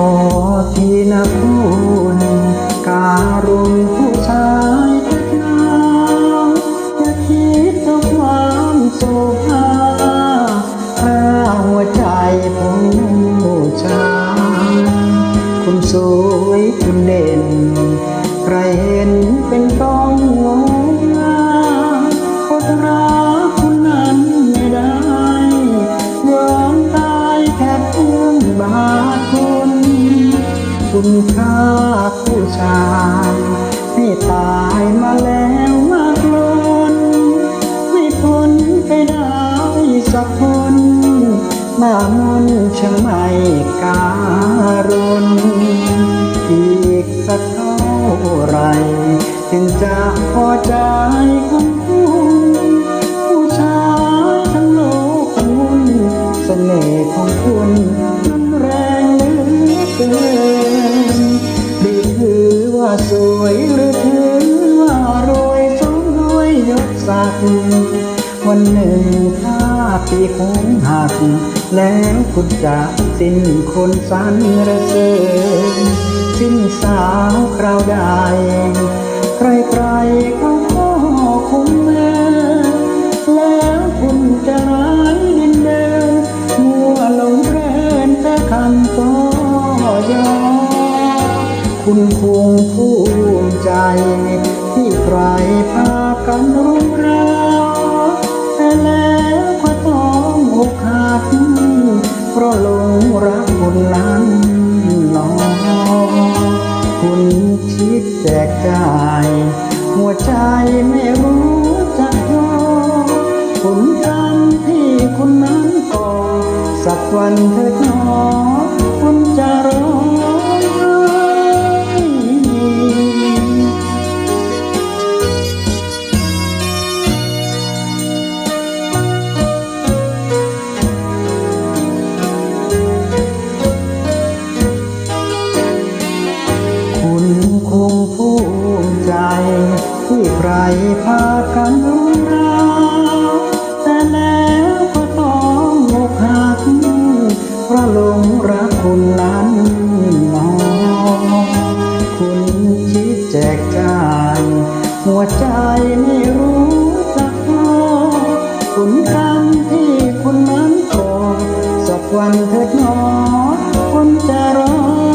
อที่นะคุณการุณผู้ชายเถิดนาอย่าคิดถึงความโศกหาถ้าหัวใจผู้ชายคุณสวยคุณเด่น ใครเห็นเป็นต้องงงงามคนรักคุณนั้นไม่ได้ยอมตายแค่เพื่อนบาทคุณ คุณค่าผู้ชายให้ตายมาแล้วมากล้นไม่พ้นไปได้สักคนหน้ามนช่างไม่การุณอีกสักเท่าไร ถึงจะพอใจของ ถือว่ารวยสมด้วยยศศักดิ์วันหนึ่งถ้าปีคงหัก แล้วคุณจะสิ้นคนสันรรเสริญสิ้นสาวคราวใด ใครๆเขาก็คงแม่แล้วคุณจะร้ายดินเดินมัวหลงเพลินแต่คำก็ยอ คุณคงภูมิใจ ที่ใครพากันรุมราแต่แล้วก็ต้องอกหักเพราะหลงรักคนนั้นหนอคุณคิดแจกจ่าย หัวใจไม่รู้จักพอคุณทำที่คุณนั้นก่อสักวันเถิดหนอคุณจ ภูมิใจ ที่ใครพากันรู้ราแต่แล้วก็ต้องอกหักเพราะลงรักคุณนั้นนองคุณคิดแจกจ่าย หัวใจไม่รู้สักพอคุณคำที่คุณนั้นโกสสักวันเถิดหนอคนจะรอ